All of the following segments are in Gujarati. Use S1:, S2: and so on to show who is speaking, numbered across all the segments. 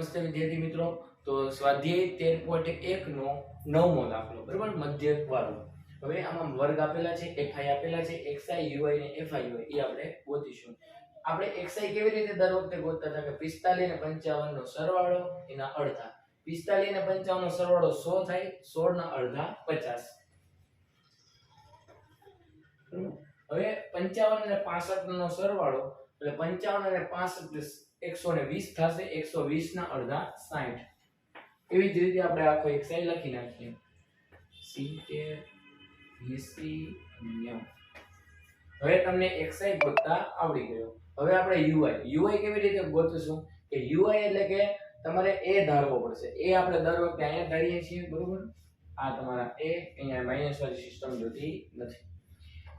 S1: નમસ્તે વિદ્યાર્થી મિત્રો. તો સ્વાધ્યાય તેર પોઈન્ટ એક નો નવમો દાખલો, બરાબર? મધ્ય વાળો હવે આમાં વર્ગ આપેલા છે એફઆઈ આપેલા છે એક્સઆઈ યુઆઈ ને એફઆઈ યુઆઈ એ આપણે ગોતીશું. આપણે એક્સઆઈ કેવી રીતે દર વખતે ગોતતા હતા કે પિસ્તાલીસ અને પંચાવન નો સરવાળો એના અડધા. પિસ્તાલીસ અને પંચાવન નો સરવાળો સો થાય, સોળ ના અડધા પચાસ. હવે પંચાવન અને પાસઠ નો સરવાળો, એટલે પંચાવન અને પાસઠ એકસો વીસ થશે, એકસો વીસના અડધા સાઠ એવી જ રીતે આપણે આખો એક્સાઈ લખી નાખીએ. સિત્તેર એંસી હવે તમને એક્સઆઈ ગોતતા આવડી ગયો. હવે આપણે યુઆઈ યુઆઈ કેવી રીતે ગોતીશું? કે યુઆઈ એટલે કે તમારે એ ધારવો પડશે. એ આપણે દર વખતે અહીંયા ધારીએ છીએ, બરોબર? આ તમારા એ અહીંયા માઇનસ વાળી સિસ્ટમ જોતી નથી.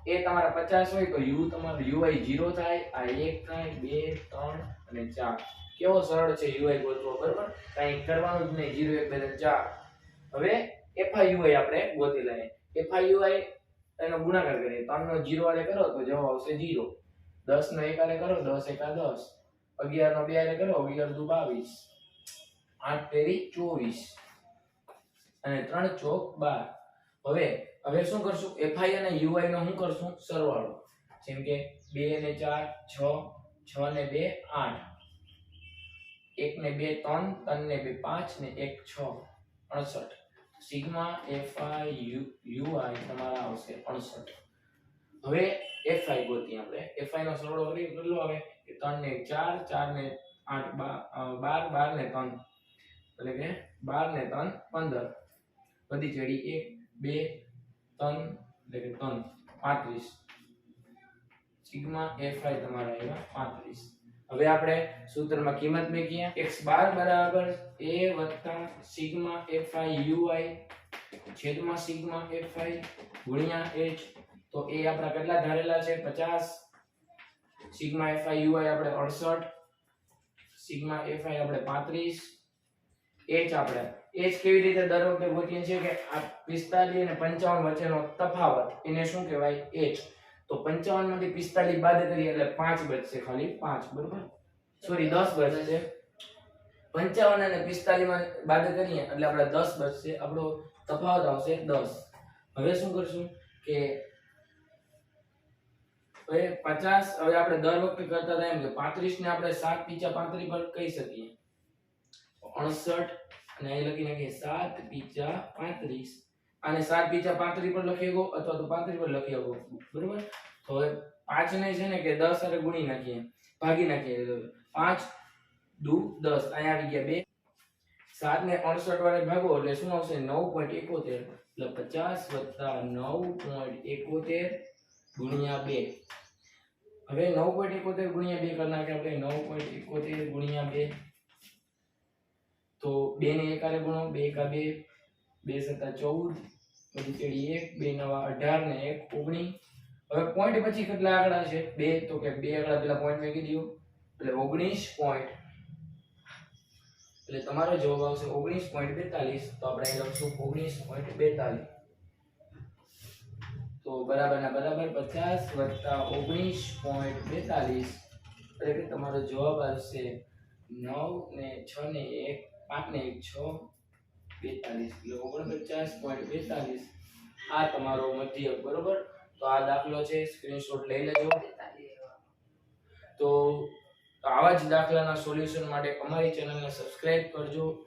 S1: એ તમારા પચાસ હોય તો યુ તમારું યુઆઈ જીરો થાય, આ એક થાય બે, ત્રણ અને ચાર. કેવો સરળ છે યુઆઈ ગોતવો, બરોબર? કાંઈ કરવાનું જ નહીં, જીરો, એક, બે ચાર. હવે એફઆઈયુઆઈ આપણે ગોતી લઈએ. એફઆઈયુઆઈ એનો ગુણાકાર કરીએ. ત્રણ નો જીરો વાળે કરો તો જવાબ આવશે જીરો. દસ નો એક વાળે કરો, દસ એકા દસ. અગિયાર નો બે વાળે કરો, અગિયાર દુ બાવીસ. આઠ તેરી ચોવીસ. અને ત્રણ ચોક બાર. હવે હવે શું કરશું? એફઆઈ અને યુઆઈ નો શું કરશું? સરવાળો. જેમ કે બે ને ચાર, છ છ ને બે, આઠ. એક ને બે, ત્રણ ત્રણ ને બે, પાંચ ને એક, છ, અડસઠ. સિગ્મા એફઆઈ યુ યુઆઈ તમારા આવશે અડસઠ. હવે એફઆઈ ગોતી આપણે. એફઆઈ નો સરવાળો કરી કેટલો આવે? કે ને ચાર ચાર ને આઠ બાર બાર ને ત્રણ. એટલે કે બાર ને ત્રણ, પંદર. બધી ચડી એક બે, ત્રણ, એટલે કે ત્રણ, પાંત્રીસ. સિગ્મા એફઆઈ તમારા આવ્યા પાંત્રીસ. હવે આપણે સૂત્રમાં કિંમત મૂકીએ. એક્સ બાર બરાબર એ વત્તા સિગ્મા એફઆઈ યુઆઈ છેદમાં સિગ્મા એફઆઈ ગુણ્યા એચ. તો એ આપણા કેટલા ધારેલા છે? પચાસ. સિગ્મા એફઆઈ યુઆઈ આપણે અડસઠ. સિગ્મા એફઆઈ આપણે પાંત્રીસ. એચ આપણે h કેવી રીતે દર વખતે ગોતીએ છીએ કે આ પિસ્તાલીસ અને પંચાવન વચ્ચેનો તફાવત, એને શું કહેવાય? એજ તો પંચાવનમાંથી પિસ્તાલીસ બાદ કરીએ એટલે પાંચ બચશે ખાલી, પાંચ, બરોબર? સોરી દસ બચશે. પંચાવન અને પિસ્તાલીસ બાદ કરીએ એટલે આપણે દસ બચશે, આપણો તફાવત આવશે દસ. હવે શું કરશું કે હવે પચાસ, હવે આપણે દર વખતે કરતા હતા એમ કે પાંત્રીસ ને આપણે સાત પીચા પાંત્રીસ પર કહી શકીએ. અડસઠ અને અહીં લખી નાખીએ સાત પીચા પાંત્રીસ. આને સાત પીચા પાંત્રીસ પર લખી શકો અથવા તો પાંત્રીસ પર લખી આવો બરોબર? તો હવે પાંચને છે ને કે દસ સાથે ગુણી નાખીએ. ભાગી નાખીએ. પાંચ, દુ, દસ. અહીંયા આવી ગયા બે. સાત ને અડસઠ વાળે ભાગો એટલે શું આવશે? નવ પોઈન્ટ એકોતેર. એટલે પચાસ વત્તા નવ પોઈન્ટ એકોતેર ગુણ્યા બે. હવે નવ પોઈન્ટ એકોતેર ગુણ્યા બે કરી નાખીએ આપણે. નવ પોઈન્ટ એકોતેર ગુણ્યા બે. બે ને એકારે ગુણો, બે એકા બે બે સત્તા ચૌદ, પછી ચડી એક, બે નવા અઢાર ને એક ઓગણીસ હવે પોઈન્ટ પછી કેટલા આંકડા છે? બે, તો કે બે આંકડા પેલા પોઈન્ટ મેં કીધું એટલે ઓગણીસ પોઈન્ટ એટલે તમારો જવાબ આવશે ઓગણીસ પોઈન્ટ બેતાલીસ. તો આપણે લખશું ઓગણીસ પોઈન્ટ બેતાલીસ. તો બરાબર ના બરાબર પચાસ વત્તા ઓગણીસ પોઈન્ટ બેતાલીસ. એટલે કે તમારો જવાબ આવશે નવ ને છ ને એક. પાંચ એક છ, બેતાલીસ. એટલે ઓગણપચાસ પોઈન્ટ બેતાલીસ. આ તમારો મધ્યક બરોબર? તો આ દાખલો છે સ્ક્રીનશોટ લઈ લેજો. તો આવા જ દાખલાના સોલ્યુશન માટે અમારી ચેનલને સબસ્ક્રાઇબ કરજો.